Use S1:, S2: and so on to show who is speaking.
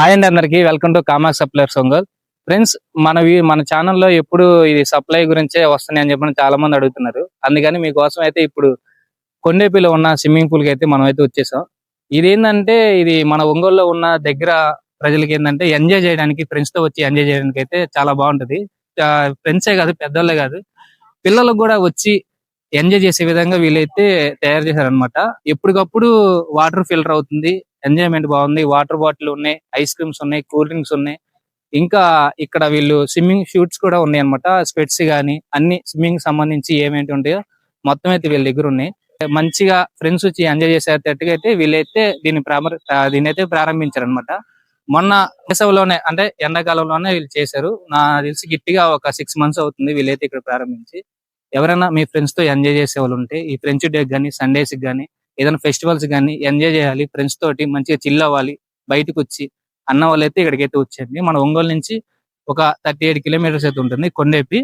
S1: Hi అండి అందరికి. Welcome to కామాక్ సప్లైర్స్ ఒంగోల్. ఫ్రెండ్స్ మన మన ఛానల్లో ఎప్పుడు ఇది సప్లై గురించే వస్తున్నాయి అని చెప్పి చాలా మంది అడుగుతున్నారు. అందుకని మీకోసం అయితే ఇప్పుడు కొండేపిలో ఉన్న స్విమ్మింగ్ పూల్కి అయితే మనం అయితే వచ్చేసాం. ఇది ఏంటంటే ఇది మన ఒంగోలులో ఉన్న దగ్గర ప్రజలకి ఏంటంటే ఎంజాయ్ చేయడానికి ఫ్రెండ్స్తో వచ్చి ఎంజాయ్ చేయడానికి అయితే చాలా బాగుంటది. ఫ్రెండ్సే కాదు పెద్దోళ్ళే కాదు. పిల్లలకు కూడా వచ్చి ఎంజాయ్ చేసే విధంగా వీళ్ళైతే తయారు చేశారనమాట ఎప్పటికప్పుడు వాటర్ ఫిల్టర్ అవుతుంది. ఎంజాయ్మెంట్ బాగుంది. వాటర్ బాటిల్ ఉన్నాయి ఐస్ క్రీమ్స్ ఉన్నాయి కూల్ డ్రింక్స్ ఉన్నాయి. ఇంకా ఇక్కడ వీళ్ళు స్విమ్మింగ్ షూట్స్ కూడా ఉన్నాయి అనమాట స్పెట్స్ కానీ అన్ని స్విమ్మింగ్ సంబంధించి ఏమేంటి ఉంటాయో మొత్తం అయితే వీళ్ళ దగ్గర ఉన్నాయి. మంచిగా ఫ్రెండ్స్ వచ్చి ఎంజాయ్ చేసేటట్టుగా అయితే వీళ్ళైతే దీన్ని ప్రారంభ దీని అయితే ప్రారంభించారు అనమాట మొన్న వేసవిలోనే అంటే ఎండాకాలంలోనే వీళ్ళు చేశారు. నా తెలిసి గిట్టిగా ఒక సిక్స్ మంత్స్ అవుతుంది వీళ్ళైతే ఇక్కడ ప్రారంభించి. ఎవరైనా మీ ఫ్రెండ్స్తో ఎంజాయ్ చేసే వాళ్ళు ఉంటే ఈ ఫ్రెండ్స్ డే కానీ సండేస్ కానీ ఏదైనా ఫెస్టివల్స్ కానీ ఎంజాయ్ చేయాలి ఫ్రెండ్స్ తోటి మంచిగా చిల్ అవ్వాలి బయటకు వచ్చి అన్న వాళ్ళైతే ఇక్కడికి అయితే వచ్చేయండి. మన ఒంగోలు నుంచి ఒక థర్టీ ఎయిట్ కిలోమీటర్స్ అయితే ఉంటుంది. కొండేపి